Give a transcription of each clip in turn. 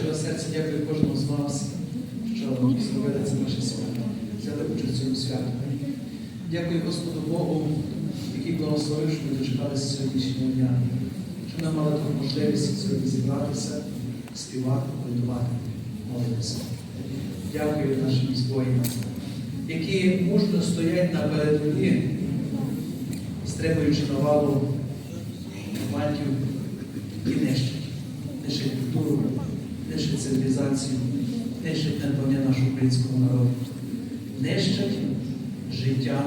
Щиро серце дякую кожному з вас, що зробили це наше свято, взяли участь в цьому святі. Дякую Господу Богу, який благословив, що ми дочекалися сьогоднішнього дня, що нам мали таку можливість сьогодні зібратися, співати, колядувати, молитися. Дякую нашим збоям, які мужньо стоять на передові, стрибуючи навалу окупантів і нищать. Нищать культуру, нищать цивілізацію, нищать надбання нашого українського народу, нищать життя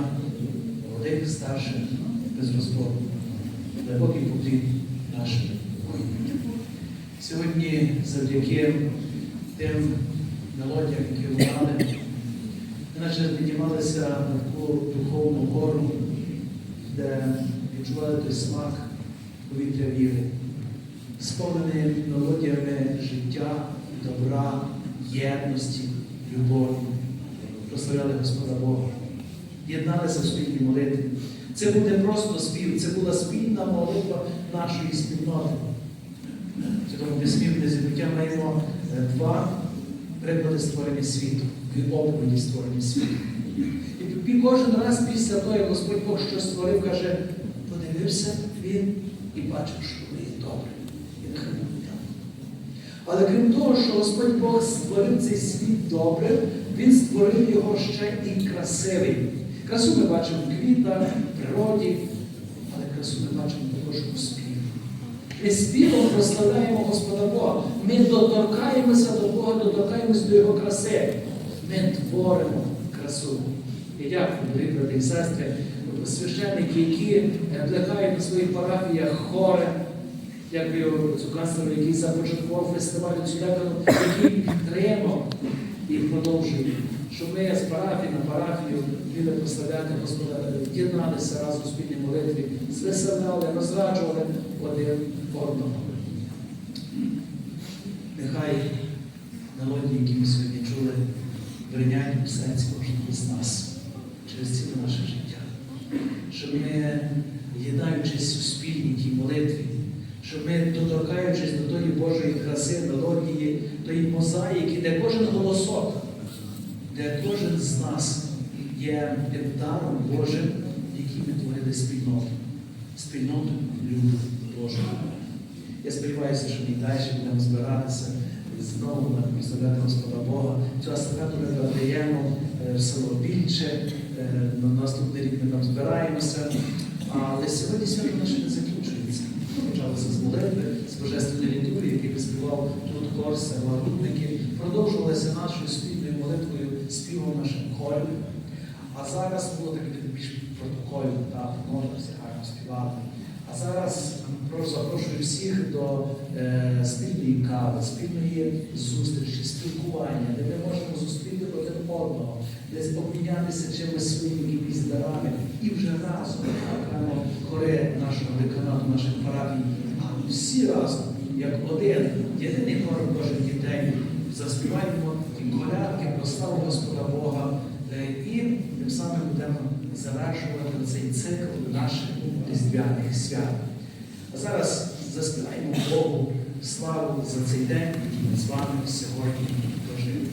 молодих, старших, без розбору. Глибокий поклін нашим воїнам. Сьогодні завдяки тим мелодіям, які лунали, ми наче піднімалися на таку духовну гору, де відчували той смак повітря віри, сповнений мелодіями життя, добра, єдності, любові, прославляли Господа Бога, єдналися в спільній молитві. Це був не просто спів, це була спільна молитва нашої спільноти. Письмі в забуття маємо е, два приклади створення світу, дві оповіді створення світу. І кожен раз після того, як Господь Бог щось створив, каже, подивився він і бачив, що ви є добре. Але крім того, що Господь Бог створив цей світ добрим, Він створив його ще і красивий. Красу ми бачимо в квітах, в природі, але красу ми бачимо також у співі. Ми співом прославляємо Господа Бога. Ми доторкаємося до Бога, доторкаємося до Його краси. Ми творимо красу. І дякую, дорогі брати і сестри, священники, які е, плекають на своїх парафіях хори. Дякую цукастеру, який започаткував фестиваль Цюдекану, який підтримав і продовжує, щоб ми з парафії на парафію вміли прославляти Господа, єдналися разом у спільній молитві, звеселяли, розраджували один одного. Нехай мелодії, які ми сьогодні чули, бриняють у серці кожного з нас через ціле наше життя. Щоб ми, єднаючись у спільній тій молитві, щоб ми, доторкаючись до тої Божої краси, мелодії, тої мозаїки, де кожен голосок, де кожен з нас є тим даром Божим, який ми творили спільноту, спільноту люду Божого. Я сподіваюся, що ми далі будемо збиратися знову прославляти Господа Бога. Цю астафету ми передаємо е, в село Більче. Е, На наступний рік ми там збираємося. Але сьогодні свято наше не закінчується. Почалося з молитви, з божественної літургії, який приспівав тут хор села Рудників, Продовжувалося нашою спільною молитвою, співом нашим хором. А зараз було таке більш протокольно, так, можна всі гарно співати. А зараз прошу запрошую всіх до е, спільної кави, спільної зустрічі, спілкування, де ми можемо зустріти один одного, десь обмінятися чимось своїми якимись дарами. І вже разом окремо хори нашого деканату, наших парафій, а всі разом, як один, єдиний хор Божих дітей, заспіваємо ті колядки, прославу Господа Бога е, і тим самим будемо завершувати цей цикл наших різдвяних свят. А зараз заспіваємо Богу славу за цей день, який ми з вами сьогодні дожили.